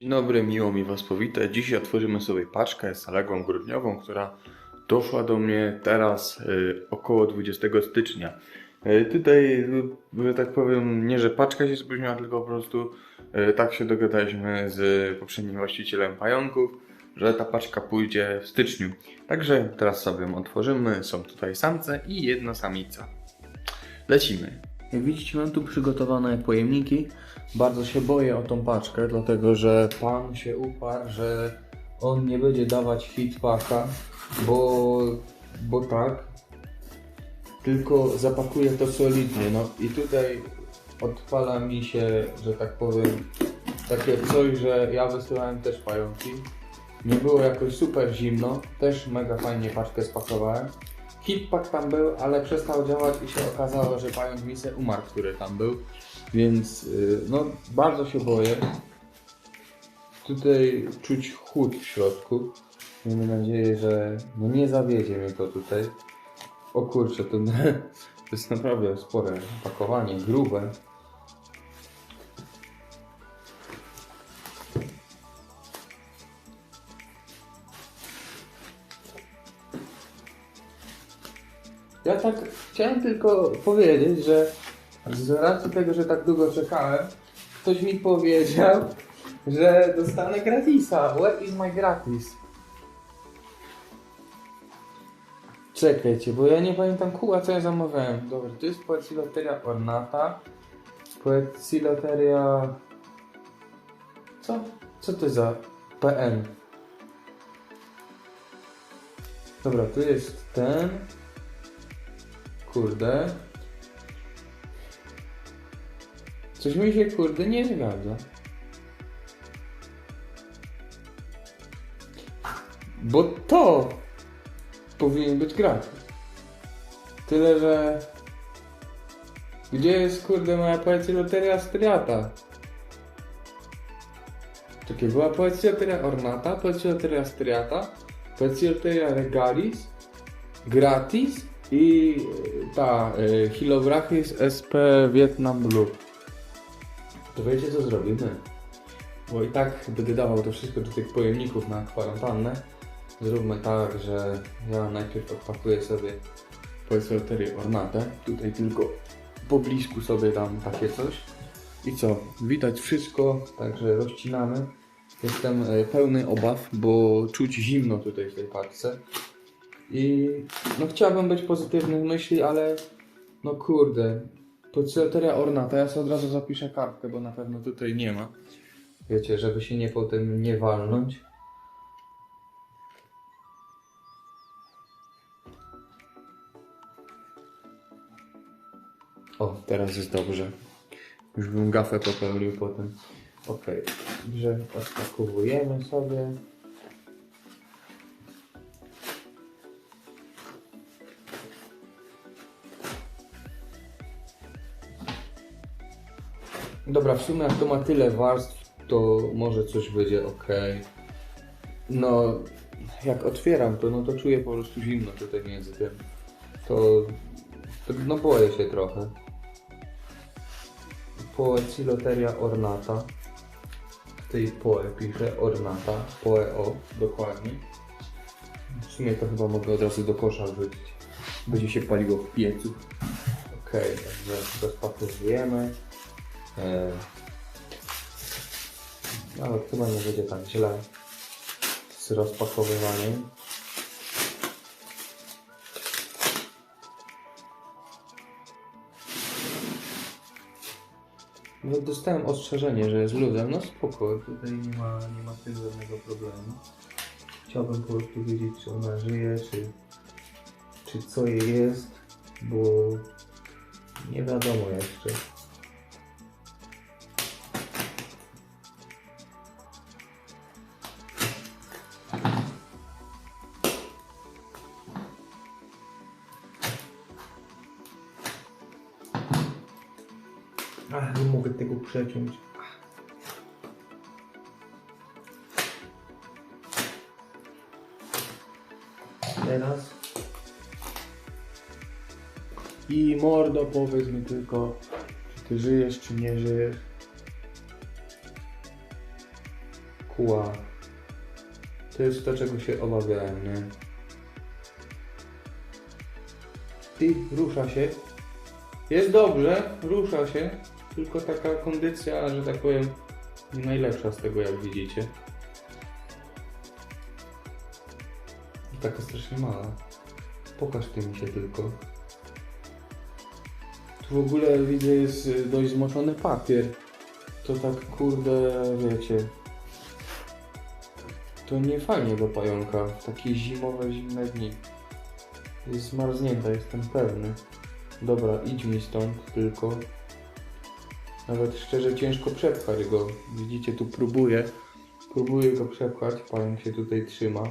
Dzień dobry, miło mi Was powitać. Dzisiaj otworzymy sobie paczkę z zaległą grudniową, która doszła do mnie teraz y, około 20 stycznia. Y, tutaj, y, że tak powiem, nie że paczka się spóźniła, tylko po prostu tak się dogadaliśmy z poprzednim właścicielem pająków, że ta paczka pójdzie w styczniu. Także teraz sobie ją otworzymy. Są tutaj samce i jedna samica. Lecimy. Jak widzicie, mam tu przygotowane pojemniki. Bardzo się boję o tą paczkę, dlatego że pan się uparł, że on nie będzie dawać hitpacka, bo, bo tak, tylko zapakuje to solidnie. No i tutaj odpala mi się, że tak powiem, takie coś, że ja wysyłałem też pająki. Nie było jakoś super zimno, też mega fajnie paczkę spakowałem. Hitpack tam był, ale przestał działać i się okazało, że pająk mi se umarł, który tam był. Więc y, no bardzo się boję. Tutaj czuć chłód w środku. Miejmy nadzieję, że no nie zawiedzie mnie to tutaj. O kurczę, to, to jest naprawdę spore pakowanie, grube. Ja tak chciałem tylko powiedzieć, że z racji tego, że tak długo czekałem, ktoś mi powiedział, że dostanę gratisa. Where is my gratis? Czekajcie, bo ja nie pamiętam kuła, co ja zamawiałem. Dobra, to jest Poeciloteria ornata. Poeciloteria... Co? Co to za PN? Dobra, tu jest ten. Kurde. Coś mi się kurde nie zgadza. Bo to powinien być gratis. Tyle, że... Gdzie jest kurde moja poecja loteria striata? Czekaj, była poecja loteria ornata, poecja loteria striata, poecja loteria regalis, gratis i e, ta y, SP Vietnam Blue. To wiecie co zrobimy? Bo i tak będę dawał to wszystko do tych pojemników na kwarantannę. Zróbmy tak, że ja najpierw odpakuję sobie polisoloterię ornatę. Tutaj tylko po blisku sobie dam takie coś. I co? Widać wszystko, także rozcinamy. Jestem e, pełny obaw, bo czuć zimno tutaj w tej paczce. I no chciałbym być pozytywnych myśli, ale no kurde, Pocyloteria ornata, ja sobie od razu zapiszę kartkę, bo na pewno tutaj nie ma. Wiecie, żeby się nie potem nie walnąć. O, teraz jest dobrze. Już bym gafę popełnił potem. Okej, że odpakowujemy sobie. Dobra, w sumie jak to ma tyle warstw, to może coś będzie ok. No, jak otwieram to, no to czuję po prostu zimno tutaj między tym. To, to no boję się trochę. Poeciloteria ornata. W tej poe pisze ornata. Poe o, dokładnie. W sumie to chyba mogę od razu do kosza wrzucić. Będzie się paliło w piecu. Okej, także rozpakowujemy. E, Ale chyba nie będzie tak źle z rozpakowywaniem. No dostałem ostrzeżenie, że jest luzem. No spoko, tutaj nie ma, nie ma tym żadnego problemu. Chciałbym po prostu wiedzieć, czy ona żyje, czy, czy co jej jest, bo nie wiadomo jeszcze. Mogę tego przeciąć. Teraz. I mordo, powiedz mi tylko, czy ty żyjesz, czy nie żyjesz. Kła. To jest to, czego się obawiałem, nie? Ty, rusza się. Jest dobrze, rusza się. Tylko taka kondycja, że tak powiem, najlepsza z tego, jak widzicie. I taka strasznie mała. Pokaż ty mi się tylko. Tu w ogóle widzę jest y, dość zmoczony papier. To tak kurde, wiecie. To nie fajnie do pająka takie zimowe, zimne dni. Jest zmarznięta, jestem pewny. Dobra, idź mi stąd tylko. Nawet szczerze ciężko przepchać go. Widzicie, tu próbuję. Próbuję go przepchać, pająk się tutaj trzyma.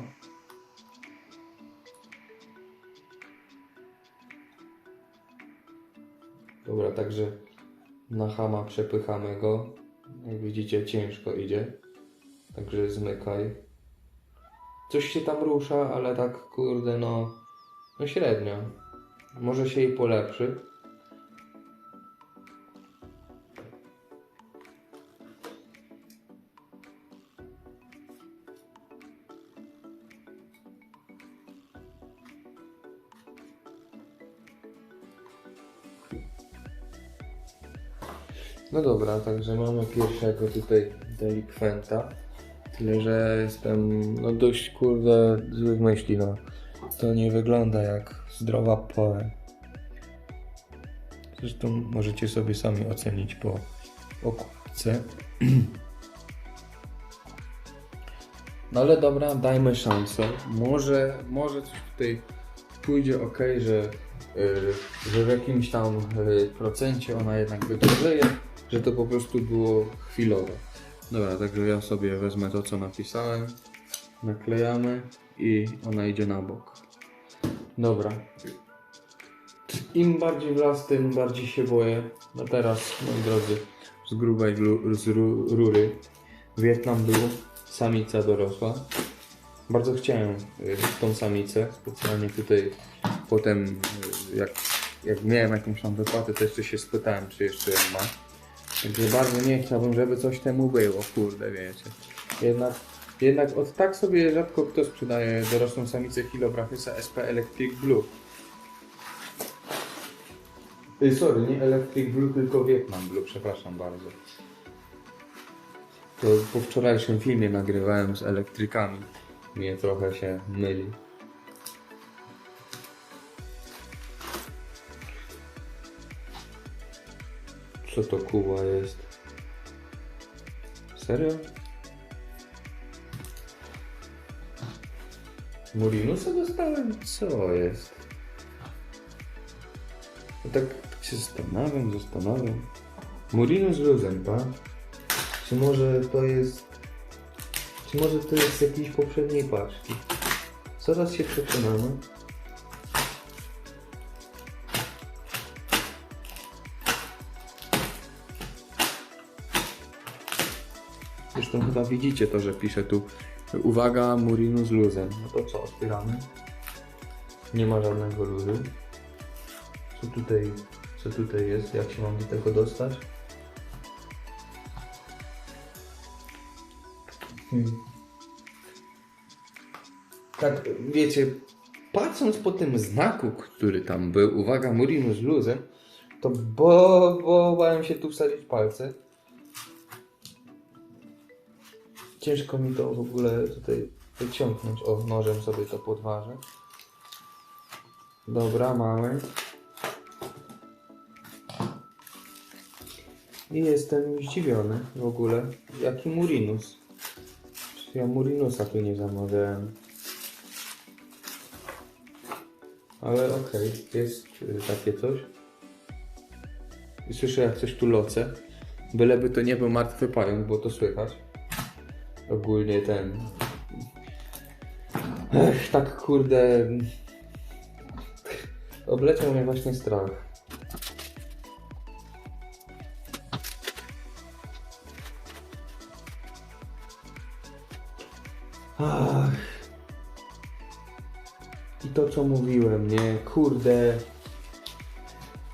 Dobra, także na hama przepychamy go. Jak widzicie, ciężko idzie. Także zmykaj. Coś się tam rusza, ale tak kurde, no, no średnio. Może się i polepszy. No dobra, także mamy pierwszego tutaj delikwenta. Tyle, że jestem no dość kurde złych myśli, no. To nie wygląda jak zdrowa pole. Zresztą możecie sobie sami ocenić po okładce. No ale dobra, dajmy szansę. Może, może coś tutaj pójdzie ok, że, że w jakimś tam yy, procencie ona jednak wydrożeje, że to po prostu było chwilowe. Dobra, także ja sobie wezmę to, co napisałem, naklejamy i ona idzie na bok. Dobra. Im bardziej w tym bardziej się boję. No teraz, moi drodzy, z grubej z ru- rury. Wietnam był, samica dorosła. Bardzo chciałem y, tą samicę, specjalnie tutaj potem y, jak, jak miałem jakąś tam wypłatę, to jeszcze się spytałem, czy jeszcze ją ma. Także bardzo nie chciałbym, żeby coś temu było, kurde, wiecie. Jednak, jednak od tak sobie rzadko kto sprzedaje dorosłą samicę Hilobrachysa SP Electric Blue. Y, sorry, nie Electric Blue, tylko Vietnam Blue, przepraszam bardzo. To po wczorajszym filmie nagrywałem z elektrykami. Mnie trochę się myli. Co to kuła jest? Serio? Murinusa dostałem? Co jest? Ja tak się zastanawiam, zastanawiam. Murinus tak? Czy może to jest... Czy może to jest z jakiejś poprzedniej paczki? Zaraz się przekonamy. Zresztą chyba widzicie to, że pisze tu Uwaga, Murinu z luzem. No to co, otwieramy? Nie ma żadnego luzu. Co tutaj, co tutaj jest? Jak się mam do tego dostać? Hmm. Tak, wiecie, patrząc po tym znaku, który tam był, uwaga, Murinu z luzem, to bo, bo bałem się tu wsadzić palce. Ciężko mi to w ogóle tutaj wyciągnąć. O, nożem sobie to podważę. Dobra, mamy. I jestem zdziwiony w ogóle. Jaki Murinus? Ja Murinusa tu nie zamawiałem? Ale okej, jest y, takie coś. I słyszę jak coś tu loce. Byleby to nie był martwy pająk, bo to słychać ogólnie ten. Ech, tak kurde. Obleciał mnie właśnie strach. Ach. I to co mówiłem, nie? Kurde.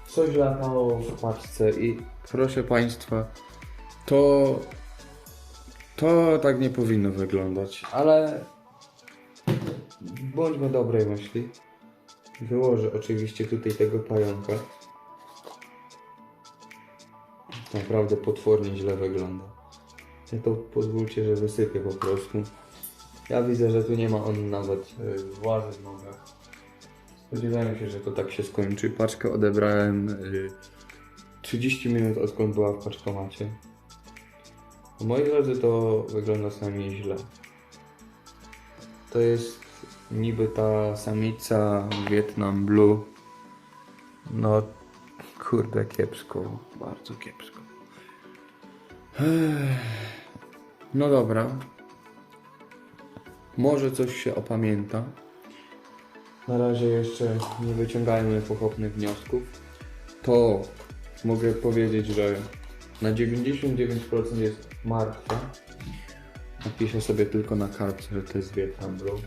Coś latało w paczce i proszę Państwa, to To tak nie powinno wyglądać, ale bądźmy dobrej myśli. Wyłożę oczywiście tutaj tego pająka. Naprawdę potwornie źle wygląda. Ja to pozwólcie, że wysypię po prostu. Ja widzę, że tu nie ma on nawet y, władzy w nogach. Spodziewałem się, że to tak się skończy. Paczkę odebrałem y, 30 minut odkąd była w paczkomacie. Moi drodzy, to wygląda sami źle. To jest niby ta samica Vietnam Blue. No, kurde, kiepsko. Bardzo kiepsko. No dobra. Może coś się opamięta. Na razie jeszcze nie wyciągajmy pochopnych wniosków. To mogę powiedzieć, że na 99% jest martwe. Napiszę sobie tylko na kartce, że to jest Vietnam Blue.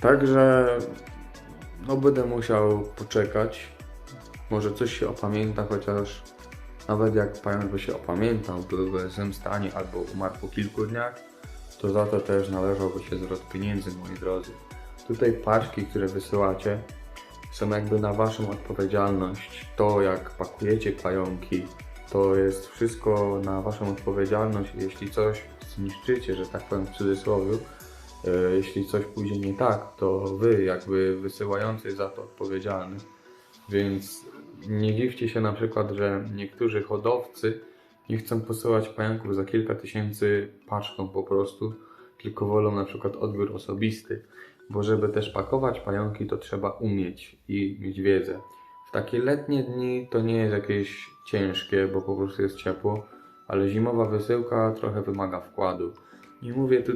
Także no będę musiał poczekać. Może coś się opamięta, chociaż nawet jak pająk by się opamiętał, byłby w złym stanie albo umarł po kilku dniach, to za to też należałby się zwrot pieniędzy, moi drodzy. Tutaj paczki, które wysyłacie, są jakby na waszą odpowiedzialność. To jak pakujecie pająki, to jest wszystko na waszą odpowiedzialność. Jeśli coś zniszczycie, że tak powiem w cudzysłowie, e, jeśli coś pójdzie nie tak, to wy jakby wysyłający za to odpowiedzialny. Więc nie dziwcie się na przykład, że niektórzy hodowcy nie chcą posyłać pająków za kilka tysięcy paczką po prostu, tylko wolą na przykład odbiór osobisty, bo żeby też pakować pająki to trzeba umieć i mieć wiedzę. W takie letnie dni to nie jest jakieś ciężkie, bo po prostu jest ciepło, ale zimowa wysyłka trochę wymaga wkładu. Nie mówię tu,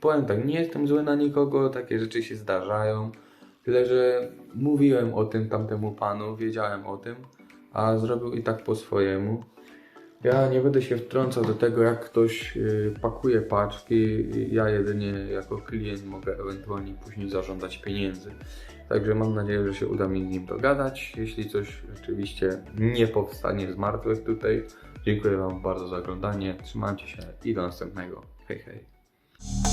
powiem tak, nie jestem zły na nikogo, takie rzeczy się zdarzają, tyle że mówiłem o tym tamtemu panu, wiedziałem o tym, a zrobił i tak po swojemu. Ja nie będę się wtrącał do tego, jak ktoś y, pakuje paczki. Ja jedynie jako klient mogę ewentualnie później zażądać pieniędzy. Także mam nadzieję, że się uda mi z nim dogadać. Jeśli coś rzeczywiście nie powstanie z martwych tutaj, dziękuję Wam bardzo za oglądanie. Trzymajcie się i do następnego. Hej, hej.